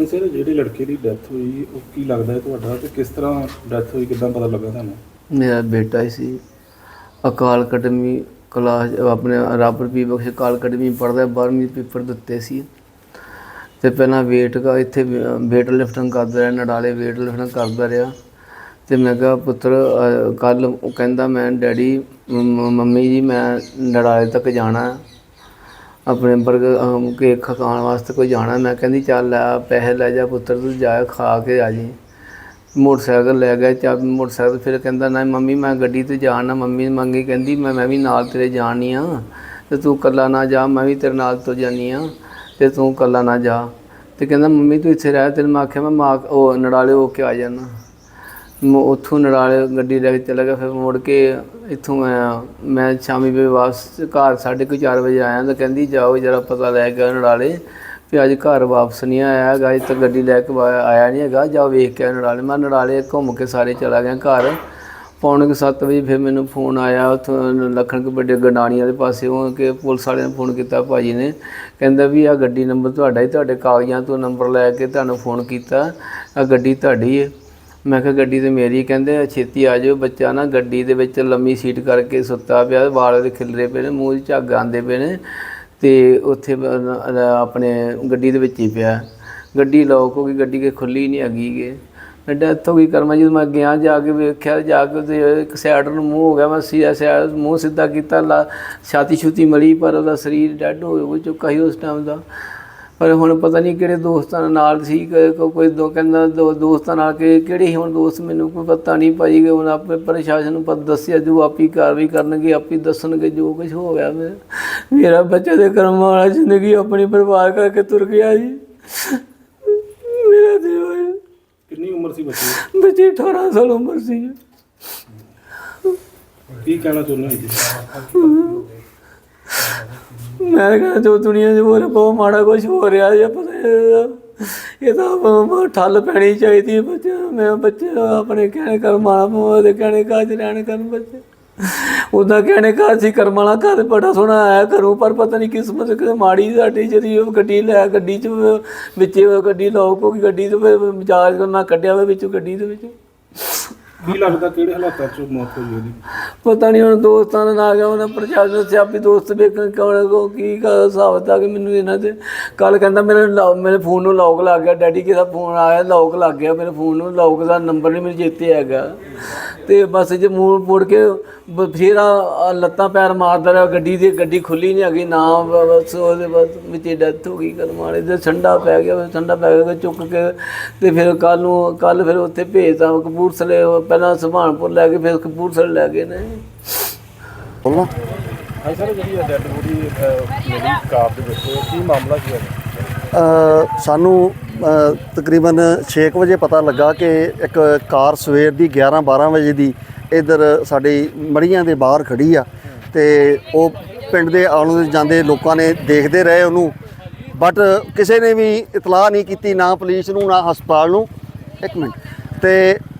ਹੁਣ ਸਰ, ਜਿਹੜੀ ਲੜਕੇ ਦੀ ਡੈਥ ਹੋਈ, ਉਹ ਕੀ ਲੱਗਦਾ ਹੈ ਤੁਹਾਡਾ ਤੇ ਕਿਸ ਤਰ੍ਹਾਂ ਡੈਥ ਹੋਈ, ਕਿਦਾਂ ਪਤਾ ਲੱਗਾ ਤੁਹਾਨੂੰ? ਮੇਰਾ ਬੇਟਾ ਹੀ ਸੀ। ਅਕਾਲ ਅਕੈਡਮੀ ਕਲਾਸ, ਆਪਣੇ ਰੱਬ ਵੀ ਬਖਸ਼, ਅਕਾਲ ਅਕੈਡਮੀ ਪੜ੍ਹਦਾ 12ਵੀਂ ਪੇਪਰ ਦਿੱਤੇ ਸੀ। ਤੇ ਪਹਿਲਾਂ weight ਕਾ, ਇੱਥੇ weight ਲਿਫਟਿੰਗ ਕਰਦਾ ਰਿਹਾ, ਨਡਾਲੇ weight ਲਿਫਟਿੰਗ ਕਰਦਾ ਰਿਹਾ। ਤੇ ਮੈਂ ਕਿਹਾ, ਪੁੱਤਰ ਕੱਲ ਉਹ ਕਹਿੰਦਾ, ਮੈਂ ਡੈਡੀ ਮੰਮੀ ਜੀ, ਮੈਂ ਨੜਾਲੇ ਤੱਕ ਜਾਣਾ ਆਪਣੇ ਬਰਗਰ ਅਮ, ਕੇਕ ਖਾਣ ਵਾਸਤੇ ਕੋਈ ਜਾਣਾ ਮੈਂ ਕਹਿੰਦੀ ਚੱਲ ਲੈ ਪੈਸੇ ਲੈ ਜਾ ਪੁੱਤਰ ਤੂੰ ਜਾ ਖਾ ਕੇ ਆ ਜੀ। ਮੋਟਰਸਾਈਕਲ ਲੈ ਗਿਆ ਚਾਬੀ ਮੋਟਰਸਾਈਕਲ ਫਿਰ ਕਹਿੰਦਾ ਨਾ ਮੰਮੀ ਮੈਂ ਗੱਡੀ ਤੇ ਜਾਣਾ ਮੰਮੀ ਮੰਗੀ ਕਹਿੰਦੀ ਮੈਂ ਮੈਂ ਵੀ ਨਾਲ ਤੇਰੇ ਜਾਣੀ ਆ ਤੇ ਤੂੰ ਕੱਲਾ ਨਾ ਜਾ ਮੈਂ ਵੀ ਤੇਰੇ ਨਾਲ ਤੋਂ ਜਾਨੀ ਆ ਤੇ ਤੂੰ ਕੱਲਾ ਨਾ ਜਾ। ਤੇ ਕਹਿੰਦਾ ਮੰਮੀ ਤੂੰ ਇੱਥੇ ਰਹਿ ਤੈਨੂੰ ਮੈਂ ਆਖਿਆ ਮੈਂ ਮਾਂ ਉਹ ਨੜਾਲੇ ਹੋ ਕੇ ਆ ਜਾਣਾ ਮੈਂ ਉੱਥੋਂ ਨੜਾਲੇ ਗੱਡੀ ਲੈ ਕੇ ਚਲਾ ਗਿਆ ਫਿਰ ਮੁੜ ਕੇ ਇੱਥੋਂ ਮੈਂ ਮੈਂ ਸ਼ਾਮੀ ਵੇ ਵਾਪਸ ਘਰ ਸਾਢੇ ਕੁ ਚਾਰ ਵਜੇ ਆਇਆ ਤਾਂ ਕਹਿੰਦੀ ਜਾਓ, ਜਰਾ ਪਤਾ ਲੈ ਕੇ ਆਓ ਨੜਾਲੇ। ਵੀ ਅੱਜ ਘਰ ਵਾਪਸ ਨਹੀਂ ਆਇਆ ਹੈਗਾ, ਅਜੇ ਤੱਕ ਗੱਡੀ ਲੈ ਕੇ ਵਾ- ਆਇਆ ਨਹੀਂ ਹੈਗਾ, ਜਾਓ ਵੇਖ ਕੇ ਆਓ ਨੜਾਲੇ। ਮੈਂ ਨੜਾਲੇ ਘੁੰਮ ਕੇ ਸਾਰੇ ਚਲਾ ਗਿਆ ਘਰ। ਪੌਣੇ ਕੁ ਸੱਤ ਵਜੇ ਫਿਰ ਮੈਨੂੰ ਫੋਨ ਆਇਆ ਉੱਥੋਂ ਲੱਖਣ ਕੇ ਵੱਡੇ ਗੰਡਾਣੀ ਵਾਲੇ ਪਾਸੇ, ਉਹ ਕਿ ਪੁਲਿਸ ਵਾਲਿਆਂ ਨੇ ਫੋਨ ਕੀਤਾ ਭਾਜੀ ਨੇ। ਕਹਿੰਦਾ ਵੀ ਆ ਗੱਡੀ ਨੰਬਰ ਤੁਹਾਡਾ ਹੀ, ਤੁਹਾਡੇ ਕਾਗਜ਼ਾਂ ਤੋਂ ਨੰਬਰ ਲੈ ਕੇ ਤੁਹਾਨੂੰ ਫੋਨ ਕੀਤਾ ਆ ਗੱਡੀ ਤੁਹਾਡੀ ਹੈ। ਮੈਂ ਕਿਹਾ, ਗੱਡੀ ਤੇ ਮੇਰੀ ਕਹਿੰਦੇ ਛੇਤੀ ਆ ਜਾਓ ਬੱਚਾ ਨਾ। ਗੱਡੀ ਦੇ ਵਿੱਚ ਲੰਮੀ ਸੀਟ ਕਰਕੇ ਸੁੱਤਾ ਪਿਆ, ਵਾਲ ਦੇ ਖਿਲਰੇ ਪਏ ਨੇ, ਮੂੰਹ 'ਚ ਝੱਗ ਆਉਂਦੇ ਪਏ ਨੇ ਤੇ ਉੱਥੇ ਆਪਣੇ ਗੱਡੀ ਦੇ ਵਿੱਚ ਹੀ ਪਿਆ। ਗੱਡੀ ਲੋਕ ਹੋ ਗਈ, ਗੱਡੀ ਕੇ ਖੁੱਲੀ ਨਹੀਂ ਹੈਗੀ ਗੇ। ਮੈਂ ਡੈਥ ਹੋ ਗਈ ਕਰਮਾ ਜਦੋਂ ਮੈਂ ਗਿਆ ਜਾ ਕੇ ਵੇਖਿਆ, ਜਾ ਕੇ ਤੇ ਇੱਕ ਸਾਈਡ ਨੂੰ ਮੂੰਹ ਹੋ ਗਿਆ, ਮੈਂ ਸਿਆ ਸਾਈਡ ਮੂੰਹ ਸਿੱਧਾ ਕੀਤਾ, ਲਾ ਛਾਤੀ ਛੁਤੀ ਮਲੀ, ਪਰ ਉਹਦਾ ਸਰੀਰ ਡੈਡ ਹੋ ਹੋ ਚੁੱਕਾ ਸੀ ਉਸ ਟਾਈਮ ਦਾ। ਪਰ ਹੁਣ ਪਤਾ ਨਹੀਂ ਕਿਹੜੇ ਦੋਸਤਾਂ ਨਾਲ ਸੀ ਕੋਈ ਦੋ ਕਹਿੰਦਾ ਦੋ ਦੋਸਤਾਂ ਨਾਲ ਕਿ ਕਿਹੜੇ ਹੁਣ ਦੋਸਤ ਮੈਨੂੰ ਕੋਈ ਪਤਾ ਨਹੀਂ ਭਾਈ ਹੁਣ ਆਪੇ ਪ੍ਰਸ਼ਾਸਨ ਨੂੰ ਪਤਾ ਦੱਸਿਆ ਜੋ ਆਪੀ ਕਾਰਵਾਈ ਕਰਨਗੇ ਆਪੀ ਦੱਸਣਗੇ ਜੋ ਕੁਝ ਹੋ ਗਿਆ ਮੇਰਾ ਬੱਚਾ ਦੇ ਕਰਮ ਵਾਲਾ ਜ਼ਿੰਦਗੀ ਆਪਣੀ ਬਰਬਾਦ ਕਰਕੇ ਤੁਰ ਗਿਆ ਜੀ। ਮੇਰਾ ਦੇਵਾ ਕਿੰਨੀ ਉਮਰ ਸੀ ਬੱਚੇ ਦੀ? ਬੱਚੇ 18 ਸਾਲ ਉਮਰ ਸੀ। ਕੀ ਕਹਿਣਾ ਚਾਹੁੰਦੇ ਹੋ ਮੈਂ ਕਹਿੰਦਾ ਜੋ ਦੁਨੀਆ 'ਚ ਹੋ ਰਿਹਾ ਬਹੁਤ ਮਾੜਾ ਕੁਝ ਹੋ ਰਿਹਾ ਜੇ ਇਹ ਤਾਂ ਬ- ਠੱਲ ਪੈਣੀ ਚਾਹੀਦੀ ਹੈ ਬੱਚੇ ਮੈਂ ਬੱਚੇ ਆਪਣੇ ਕਹਿਣੇ ਕਰ ਵਾਲਾ ਪਵਾ ਦੇ ਕਹਿਣੇ ਕਾਜ ਰਹਿਣ ਕਰਨ ਬੱਚੇ। ਉਹਦਾ ਕਹਿਣੇ ਕਾਜ ਸੀ ਕਰਮ ਵਾਲਾ ਘਰ ਬੜਾ ਸੋਹਣਾ ਆਇਆ ਘਰੋਂ, ਪਰ ਪਤਾ ਨਹੀਂ ਕਿਸਮਤ ਕਿਤੇ ਮਾੜੀ ਸਾਡੀ ਜਿਹੜੀ ਉਹ ਗੱਡੀ ਲੈ, ਗੱਡੀ 'ਚ ਵਿੱਚ ਗੱਡੀ ਲੋਕ ਹੋ ਗਈ, ਗੱਡੀ ਤੇ ਮਜਾਜ ਕਰਨਾ ਕੱਢਿਆ ਹੋਇਆ ਵਿੱਚੋਂ, ਗੱਡੀ ਦੇ ਵਿੱਚ। ਕੀ ਲੱਗਦਾ ਕਿਹੜੇ ਹਾਲਾਤਾਂ 'ਚ ਮੌਤ ਹੋਈ ਉਹਦੀ? ਪਤਾ ਨਹੀਂ ਹੁਣ ਦੋਸਤਾਂ ਦੇ ਨਾਲ ਗਿਆ, ਉਹਨਾਂ ਪ੍ਰਸ਼ਾਸਨ ਸਿਆਪੀ ਦੋਸਤ ਵੇਖਣ ਕੌਣ ਕੋ ਕੀ ਕਾ ਹਿਸਾਬ ਕਿ ਮੈਨੂੰ ਇਹਨਾਂ ਤੇ ਕੱਲ ਕਹਿੰਦਾ ਮੇਰੇ ਲੌ- ਮੇਰੇ ਫੋਨ ਨੂੰ ਲੌਕ ਲੱਗ ਗਿਆ, ਡੈਡੀ ਕਿਹਦਾ ਫੋਨ ਆਇਆ ਲੌਕ ਲੱਗ ਗਿਆ, ਮੇਰੇ ਫੋਨ ਨੂੰ ਲੌਕ ਦਾ ਨੰਬਰ ਨਹੀਂ ਮੈਨੂੰ ਚੇਤੇ ਹੈਗਾ। ਤੇ ਬਸ ਜੇ ਮੂੰਹ ਮੁੜ ਕੇ ਬ- ਫਿਰ ਆ ਆ ਲੱਤਾਂ ਪੈਰ ਮਾਰਦਾ ਰਿਹਾ, ਗੱਡੀ ਦੀ, ਗੱਡੀ ਖੁੱਲੀ ਨਹੀਂ ਹੈਗੀ, ਨਾ ਬ- ਬਸ ਉਹਦੇ ਬਸ ਵਿੱਚ ਡੈਥ ਹੋ ਗਈ ਕਰਮ ਵਾਲੇ ਦੇ ਠੰਡਾ ਪੈ ਗਿਆ ਫਿਰ ਠੰਡਾ ਪੈ ਗਿਆ, ਚੁੱਕ ਕੇ ਤੇ ਫਿਰ ਕੱਲ ਨੂੰ ਕੱਲ ਫਿਰ ਉੱਥੇ ਭੇਜਤਾ, ਕਪੂਰਥਲੇ ਉਹ ਪਹਿਲਾਂ ਸੁਭਾਨਪੁਰ ਲੈ ਕੇ ਫਿਰ ਕਪੂਰਥਲੇ ਲੈ ਗਏ ਨੇ। ਬੋਲਣਾ ਹਾਂ ਸਰ ਜਿਹੜੀ ਡੈਡ ਬੋਡੀ ਮਿਲੀ ਕਾਰ ਦੇ ਵਿੱਚ ਕੀ ਮਾਮਲਾ ਕੀ ਹੈ? ਅ, ਸਾਨੂੰ ਤਕਰੀਬਨ 6 ਵਜੇ ਪਤਾ ਲੱਗਾ ਕਿ ਇੱਕ ਕਾਰ ਸਵੇਰ ਦੀ 11 12 ਵਜੇ ਦੀ ਇਧਰ ਸਾਡੀ ਮੜੀਆਂ ਦੇ ਬਾਹਰ ਖੜੀ ਆ ਤੇ ਉਹ ਪਿੰਡ ਦੇ ਆਉਣ ਜਾਂਦੇ ਲੋਕਾਂ ਨੇ ਦੇਖਦੇ ਰਹੇ ਉਹਨੂੰ। ਬਟ ਕਿਸੇ ਨੇ ਵੀ ਇਤਲਾਹ ਨਹੀਂ ਕੀਤੀ ਨਾ ਪੁਲਿਸ ਨੂੰ ਨਾ ਹਸਪਤਾਲ ਨੂੰ। ਇੱਕ ਮਿੰਟ। ਤੇ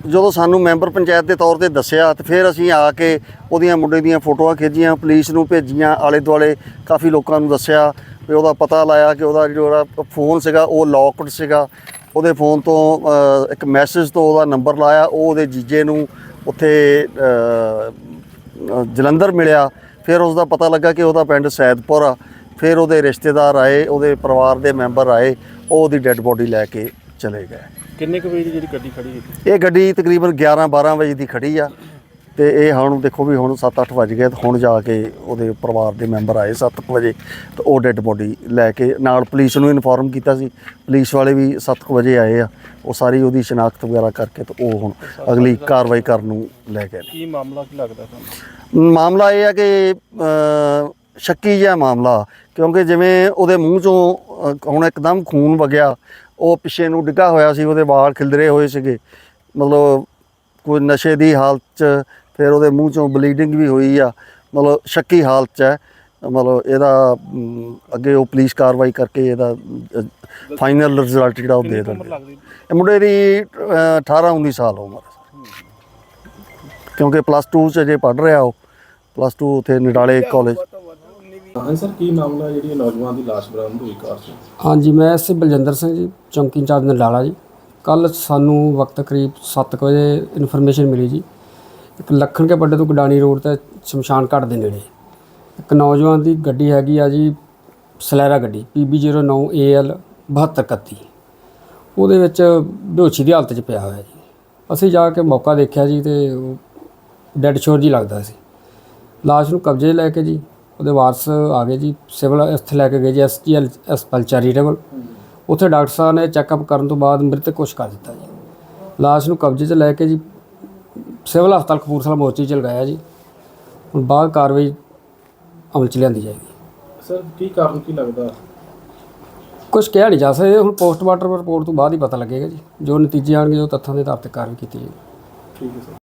ਜਦੋਂ ਸਾਨੂੰ ਮੈਂਬਰ ਪੰਚਾਇਤ ਦੇ ਤੌਰ ਤੇ ਦੱਸਿਆ ਤੇ ਫਿਰ ਅਸੀਂ ਆ ਕੇ ਉਹਦੀਆਂ ਮੁੰਡੇ ਦੀਆਂ ਫੋਟੋਆਂ ਖਿੱਚੀਆਂ, ਪੁਲਿਸ ਨੂੰ ਭੇਜੀਆਂ ਆਲੇ ਦੁਆਲੇ ਕਾਫੀ ਲੋਕਾਂ ਨੂੰ ਦੱਸਿਆ ਵੀ ਉਹਦਾ ਪਤਾ ਲਾਇਆ ਕਿ ਉਹਦਾ ਜਿਹੜਾ ਫੋਨ ਸੀਗਾ ਉਹ ਲੌਕਡ ਸੀਗਾ। ਉਹਦੇ ਫੋਨ ਤੋਂ ਇੱਕ ਮੈਸੇਜ ਤੋਂ ਉਹਦਾ ਨੰਬਰ ਲਾਇਆ, ਉਹ ਉਹਦੇ ਜੀਜੇ ਨੂੰ ਉੱਥੇ ਜਲੰਧਰ ਮਿਲਿਆ। ਫਿਰ ਉਸ ਦਾ ਪਤਾ ਲੱਗਾ ਕਿ ਉਹਦਾ ਪਿੰਡ ਸੈਦਪੁਰ ਆ। ਫਿਰ ਉਹਦੇ ਰਿਸ਼ਤੇਦਾਰ ਆਏ, ਉਹਦੇ ਪਰਿਵਾਰ ਦੇ ਮੈਂਬਰ ਆਏ, ਉਹ ਉਹਦੀ ਡੈੱਡ ਬੋਡੀ ਲੈ ਕੇ ਚਲੇ ਗਏ। ਕਿੰਨੇ ਕੁ ਵਜੇ ਦੀ ਜਿਹੜੀ ਗੱਡੀ ਖੜੀ ਹੈ ਇਹ ਗੱਡੀ ਤਕਰੀਬਨ 11 12 ਵਜੇ ਦੀ ਖੜੀ ਆ। ਤੇ ਇਹ ਹੁਣ ਦੇਖੋ ਵੀ ਹੁਣ 7-8 ਵਜ ਗਏ ਤੇ ਹੁਣ ਜਾ ਕੇ ਉਹਦੇ ਪਰਿਵਾਰ ਦੇ ਮੈਂਬਰ ਆਏ 7 ਵਜੇ ਤੇ ਉਹ ਡੈੱਡ ਬੋਡੀ ਲੈ ਕੇ ਨਾਲ ਪੁਲਿਸ ਨੂੰ ਇਨਫੋਰਮ ਕੀਤਾ ਸੀ। ਪੁਲਿਸ ਵਾਲੇ ਵੀ 7 ਵਜੇ ਆਏ ਆ। ਉਹ ਸਾਰੀ ਉਹਦੀ ਸ਼ਨਾਖਤ ਵਗੈਰਾ ਕਰਕੇ ਤੇ ਉਹ ਹੁਣ ਅਗਲੀ ਕਾਰਵਾਈ ਕਰਨ ਨੂੰ ਲੈ ਗਏ ਨੇ। ਕੀ ਮਾਮਲਾ ਕੀ ਲੱਗਦਾ ਤੁਹਾਨੂੰ? ਮਾਮਲਾ ਇਹ ਆ ਕਿ ਸ਼ੱਕੀ ਜਿਹਾ ਮਾਮਲਾ ਕਿਉਂਕਿ ਜਿਵੇਂ ਉਹਦੇ ਮੂੰਹ ਚੋਂ ਹੁਣ ਇੱਕਦਮ ਖੂਨ ਵਗਿਆ ਉਹ ਪਿੱਛੇ ਨੂੰ ਡਿੱਗਾ ਹੋਇਆ ਸੀ ਉਹਦੇ ਵਾਲ ਖਿਲਰੇ ਹੋਏ ਸੀਗੇ। ਮਤਲਬ ਕੋਈ ਨਸ਼ੇ ਦੀ ਹਾਲਤ 'ਚ ਫਿਰ ਉਹਦੇ ਮੂੰਹ ਚੋਂ ਬਲੀਡਿੰਗ ਵੀ ਹੋਈ ਆ। ਮਤਲਬ ਸ਼ੱਕੀ ਹਾਲਤ 'ਚ ਹੈ। ਮਤਲਬ ਇਹਦਾ ਅੱਗੇ ਉਹ ਪੁਲਿਸ ਕਾਰਵਾਈ ਕਰਕੇ ਇਹਦਾ ਫਾਈਨਲ ਰਿਜ਼ਲਟ ਜਿਹੜਾ ਉਹ ਦੇ ਲੱਗਦੀ? ਇਹ ਮੁੰਡੇ ਦੀ ਅ, 18 19 ਸਾਲ ਉਮਰ। ਕਿਉਂਕਿ ਪਲੱਸ 2 ਚ ਜੇ ਪੜ ਰਿਹਾ ਉਹ। ਪਲੱਸ 2 ਉਥੇ ਨਿਡਾਲੇ ਕਾਲਜ ਹਾਂ ਸਰ, ਕੀ ਮਾਮਲਾ ਜਿਹੜੀ ਨੌਜਵਾਨ ਦੀ ਲਾਸ਼ ਬਰਾਮਦ ਹੋਈ ਕਾਰ 'ਚ? ਹਾਂਜੀ, ਮੈਂ ਐਸ ਬਲਜਿੰਦਰ ਸਿੰਘ ਜੀ, ਚੌਂਕੀ ਇੰਚਾਰਜ ਨਡਾਲਾ ਜੀ। ਕੱਲ ਸਾਨੂੰ ਵਕਤ ਕਰੀਬ 7 ਵਜੇ ਇਨਫੋਰਮੇਸ਼ਨ ਮਿਲੀ ਜੀ। ਇੱਕ ਲੱਖਣ ਕੇ ਵੱਡੇ ਤੋਂ ਗਡਾਣੀ ਰੋਡ ਤੇ ਸ਼ਮਸ਼ਾਨ ਘਾਟ ਦੇ ਨੇੜੇ। ਇੱਕ ਨੌਜਵਾਨ ਦੀ ਗੱਡੀ ਹੈਗੀ ਆ ਜੀ, ਸਲੈਰਾ ਗੱਡੀ PB09AL 7231 ਉਹਦੇ ਵਿੱਚ ਬੇਹੋਸ਼ੀ ਦੀ ਹਾਲਤ 'ਚ ਪਿਆ ਹੋਇਆ ਜੀ। ਅਸੀਂ ਜਾ ਕੇ ਮੌਕਾ ਦੇਖਿਆ ਜੀ ਤੇ ਡੈੱਡ ਸ਼ੋਰ ਜੀ ਲੱਗਦਾ ਸੀ। ਲਾਸ਼ ਨੂੰ ਕਬਜ਼ੇ ਲੈ ਕੇ ਜੀ ਉਹਦੇ ਵਾਰਸ ਆ ਗਏ ਜੀ ਸਿਵਲ ਇੱਥੇ ਲੈ ਕੇ ਗਏ ਜੀ ਐਸਜੀਐਲ ਹਸਪਤਾਲ ਚੈਰੀਟੇਬਲ। ਉੱਥੇ ਡਾਕਟਰ ਸਾਹਿਬ ਨੇ ਚੈੱਕਅਪ ਕਰਨ ਤੋਂ ਬਾਅਦ ਮ੍ਰਿਤਕ ਕੁਛ ਕਰ ਦਿੱਤਾ ਜੀ। ਲਾਸ਼ ਨੂੰ ਕਬਜ਼ੇ 'ਚ ਲੈ ਕੇ ਜੀ ਸਿਵਲ ਹਸਪਤਾਲ ਕਪੂਰਥਲਾ ਮੋਰਚੀ ਚ ਲਗਾਇਆ ਜੀ। ਹੁਣ ਬਾਅਦ ਕਾਰਵਾਈ ਅਮਲ ਚ ਲਿਆਂਦੀ ਜਾਏਗੀ। ਸਰ ਕੀ ਕਾਰਨ ਕੀ ਲੱਗਦਾ? ਕੁਝ ਕਿਹਾ ਨਹੀਂ ਜਾ ਸਕਦਾ ਇਹ ਹੁਣ ਪੋਸਟਮਾਰਟਮ ਰਿਪੋਰਟ ਤੋਂ ਬਾਅਦ ਹੀ ਪਤਾ ਲੱਗੇਗਾ ਜੀ। ਜੋ ਨਤੀਜੇ ਆਣਗੇ ਉਹ ਤੱਥਾਂ ਦੇ ਆਧਾਰ ਤੇ ਕਾਰਵਾਈ ਕੀਤੀ ਜਾਏਗੀ। ਠੀਕ ਹੈ ਸਰ।